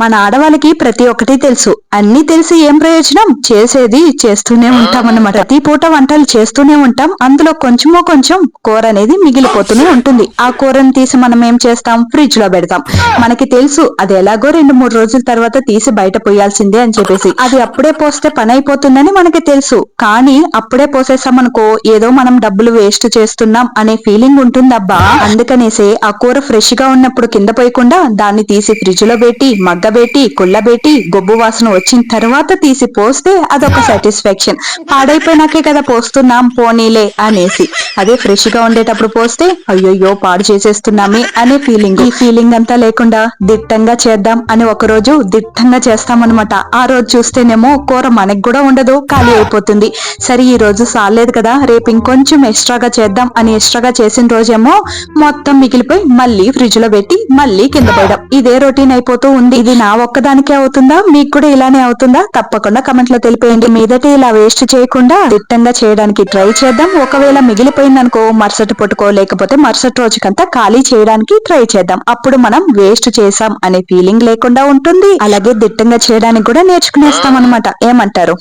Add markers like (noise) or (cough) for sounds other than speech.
మన ఆడవాళ్ళకి ప్రతి ఒక్కటి తెలుసు. అన్ని తెలిసి ఏం ప్రయోజనం? చేసేది చేస్తూనే ఉంటాం అన్నమాట. ప్రతి పూట వంటలు చేస్తూనే ఉంటాం. అందులో కొంచెమో కొంచెం కూర అనేది మిగిలిపోతూనే ఉంటుంది. ఆ కూరని తీసి మనం ఏం చేస్తాం? ఫ్రిడ్జ్లో పెడతాం. మనకి తెలుసు అది ఎలాగో రెండు మూడు రోజుల తర్వాత తీసి బయట పోయాల్సిందే అని చెప్పేసి. అది అప్పుడే పోస్తే పని అయిపోతుందని మనకి తెలుసు. కానీ అప్పుడే పోసేసామనుకో ఏదో మనం డబ్బులు వేస్ట్ చేస్తున్నాం అనే ఫీలింగ్ ఉంటుందబ్బా. అందుకనేసే ఆ కూర ఫ్రెష్గా ఉన్నప్పుడు కింద పోయకుండా దాన్ని తీసి ఫ్రిడ్జ్లో పెట్టి మగ్గ మగ్గబెట్టి కుళ్ళబెట్టి గొబ్బు వాసన వచ్చిన తర్వాత తీసి పోస్తే అదొక (laughs) సాటిస్ఫాక్షన్ పాడైపోయినాకే కదా పోస్తున్నాం పోనీలే అనేసి. అదే ఫ్రెష్గా ఉండేటప్పుడు పోస్తే అయ్యయ్యో పాడు చేసేస్తున్నామే అనే ఫీలింగ్ ఈ ఫీలింగ్ అంతా లేకుండా దిట్టంగా చేద్దాం అని ఒక రోజు దిట్టంగా చేస్తామన్నమాట. ఆ రోజు చూస్తేనేమో కూర మనకి కూడా ఉండదు ఖాళీ అయిపోతుంది. సరే ఈ రోజు సాలేదు కదా రేపు ఇంకొంచెం ఎక్స్ట్రాగా చేద్దాం అని ఎక్స్ట్రాగా చేసిన రోజేమో మొత్తం మిగిలిపోయి మళ్ళీ ఫ్రిడ్జ్లో పెట్టి మళ్ళీ కింద పోయడం. ఇదే రొటీన్ అయిపోతూ ఉంది. ఇది నా ఒక్కదానికే అవుతుందా? మీకు కూడా ఇలానే అవుతుందా? తప్పకుండా కమెంట్లో తెలిపేయండి మీదట ఇలా వేస్ట్ చేయకుండా దిట్టంగా చేయడానికి ట్రై చేద్దాం. ఒకవేళ మిగిలిపోయిందనుకో మరుసటి పుట్టుకో లేకపోతే మరుసటి రోజుకంతా ఖాళీ చేయడానికి ట్రై చేద్దాం. అప్పుడు మనం వేస్ట్ చేసాం అనే ఫీలింగ్ లేకుండా ఉంటుంది. అలాగే దిట్టంగా చేయడానికి కూడా నేర్చుకునేస్తాం అనమాట ఏమంటారు?